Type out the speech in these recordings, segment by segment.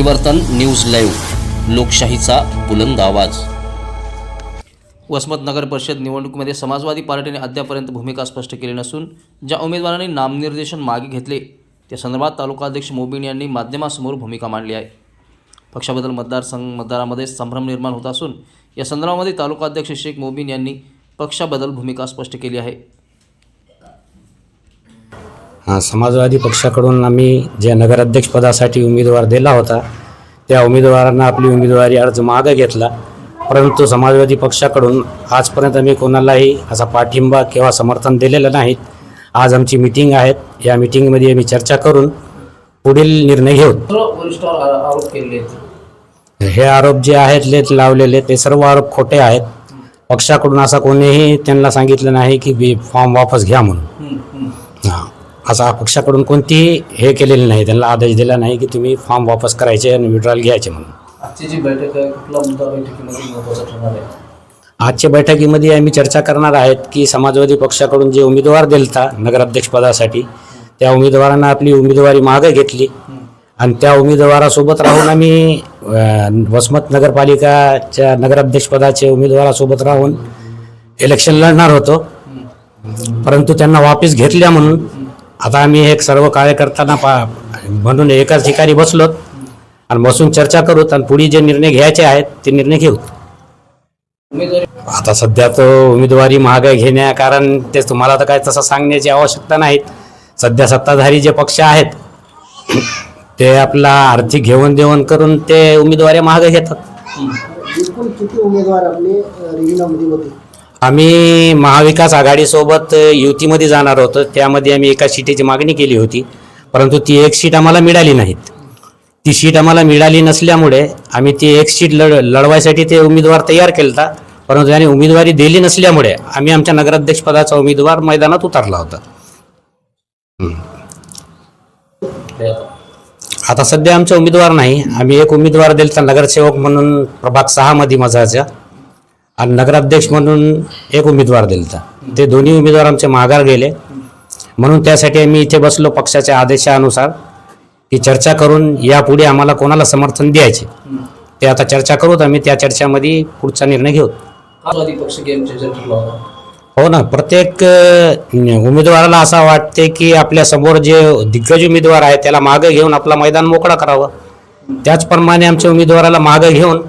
परिवर्तन news live लोकशाहीचा बुलंद आवाज. वसमत नगर परिषद निवडणुकीमध्ये समाजवादी पार्टीने अद्यापर्यंत भूमिका स्पष्ट केली नसून ज्या उमेदवारांनी नामनिर्देशन मागे घेतले त्या संदर्भात तालुकाध्यक्ष मोबिन यांनी माध्यमासमोर भूमिका मांडली आहे. पक्षाबद्दल मतदारसंघ मतदारामध्ये संभ्रम निर्माण होत असून या संदर्भामध्ये तालुकाध्यक्ष शेख मोबिन यांनी पक्षाबद्दल भूमिका स्पष्ट केली आहे. समाजवादी पक्षाकडून आम्ही जे नगराध्यक्षपदासाठी उमेदवार दिला होता त्या उमेदवारांना आपली उमेदवारी अर्ज मागं घेतला. परंतु समाजवादी पक्षाकडून आजपर्यंत आम्ही कोणालाही असा पाठिंबा किंवा समर्थन दिलेलं नाहीत आज आमची मिटिंग आहेत या मिटिंगमध्ये आम्ही चर्चा करून पुढील निर्णय घेऊ. हे आरोप जे आहेत लावलेले ते सर्व आरोप खोटे आहेत. पक्षाकडून असा कोणीही त्यांना सांगितलं नाही की बी फॉर्म वापस घ्या म्हणून. असा पक्षाकडून कोणतीही हे केलेलं नाही. त्यांना आदेश दिला नाही की तुम्ही फॉर्म वापस करायचे आणि विड्रॉल घ्यायचे म्हणून. आजची जी बैठक आहे कुठला मुद्दा बैठकीमध्ये महत्त्वाचा ठरणार आहे? आजच्या बैठकीमध्ये आम्ही चर्चा करणार आहेत की समाजवादी पक्षाकडून जे उमेदवार दिलता नगराध्यक्षपदासाठी त्या उमेदवारांना आपली उमेदवारी मागं घेतली. आणि त्या उमेदवारासोबत राहून आम्ही वसमत नगरपालिकाच्या नगराध्यक्षपदाचे उमेदवारासोबत राहून इलेक्शन लढणार होतो. परंतु त्यांना वापस घेतल्या म्हणून आता आम्ही एक सर्व कार्यकर्त्यांना पा म्हणून एकाच ठिकाणी बसलोत आणि बसून चर्चा करूत आणि पुढे जे निर्णय घ्यायचे आहेत ते निर्णय घेऊ आता सध्या तो उमेदवारी महागाई घेण्या कारण ते तुम्हाला तर काय तसं सांगण्याची आवश्यकता नाहीत. सध्या सत्ताधारी जे पक्ष आहेत ते आपला आर्थिक घेऊन देऊन करून ते उमेदवारी महाग घेतात. आम्ही महाविकास आघाडीसोबत युतीमध्ये जाणार होतो. त्यामध्ये आम्ही एका सीटेची मागणी केली होती. परंतु ती एक सीट आम्हाला मिळाली नाहीत. ती सीट आम्हाला मिळाली नसल्यामुळे आम्ही ती एक सीट लढ लढवायसाठी ते उमेदवार तयार केलता. परंतु त्याने उमेदवारी दिली नसल्यामुळे आम्ही आमच्या नगराध्यक्षपदाचा उमेदवार मैदानात उतरला होता. आता सध्या आमचा उमेदवार नाही. आम्ही एक उमेदवार दिला नगरसेवक म्हणून प्रभाग सहामध्ये मजाच्या आणि नगराध्यक्ष म्हणून एक उमेदवार दिलता. ते दोन्ही उमेदवार आमचे माघार गेले. म्हणून त्यासाठी आम्ही इथे बसलो पक्षाच्या आदेशानुसार की चर्चा करून यापुढे आम्हाला कोणाला समर्थन द्यायचे ते आता चर्चा करूत आम्ही त्या चर्चामध्ये पुढचा निर्णय घेऊ. हो ना प्रत्येक उमेदवाराला असं वाटते की आपल्यासमोर जे दिग्गज उमेदवार आहे त्याला मागं घेऊन आपला मैदान मोकळा करावं. त्याचप्रमाणे आमच्या उमेदवाराला मागं घेऊन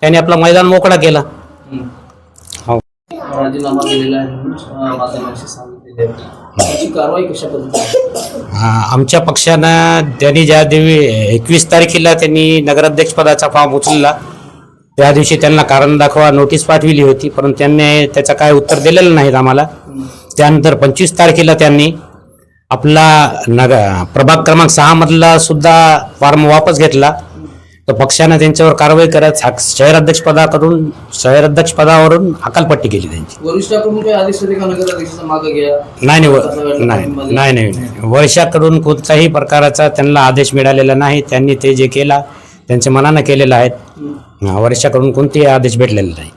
त्याने आपला मैदान मोकळा केला. हो. राजीनामा दिलेला आहे म्हणून अं, माध्यमांशी सांगितलेले आहे. त्याची कारवाई कशा पद्धतीने आ, आमच्या पक्षानं त्यांनी ज्या देवी एकवीस तारखेला त्यांनी नगराध्यक्षपदाचा फॉर्म उचलला त्या दिवशी त्यांना कारण दाखवा नोटीस पाठविली होती परंतु त्यांनी त्याचं काय उत्तर दिलेलं नाहीत आम्हाला. त्यानंतर पंचवीस तारखेला त्यांनी आपला नग प्रभाग क्रमांक सहामधला सुद्धा फॉर्म वापस घेतला. तर पक्षानं त्यांच्यावर कारवाई करत हा- शहराध्यक्षपदाकडून शहराध्यक्षपदावरून हकालपट्टी केली त्यांची. वरिष्ठाकडून काही आदेश होते का नगराध्यक्षाचा मागे घ्या? नाही नाही व- नाही नाही नाही कोणताही प्रकारचा त्यांना आदेश मिळालेला नाही. त्यांनी ते जे केला त्यांच्या मनानं केलेलं आहे. हा, वर्षाकडून कोणतेही आदेश भेटलेले नाही.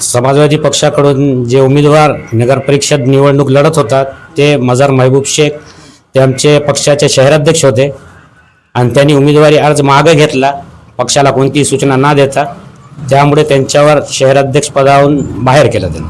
समाजवादी पक्षाकडून जे उमेदवार नगर परिषद निवडणूक लढत होतात ते मजार महबूब शेख ते आमचे पक्षाचे शहराध्यक्ष होते. आणि त्यांनी उमेदवारी अर्ज मागं घेतला. पक्षाला कोणतीही सूचना न देता त्यामुळे त्यांच्यावर शहराध्यक्ष पदावरून बाहेर केलं त्यांनी.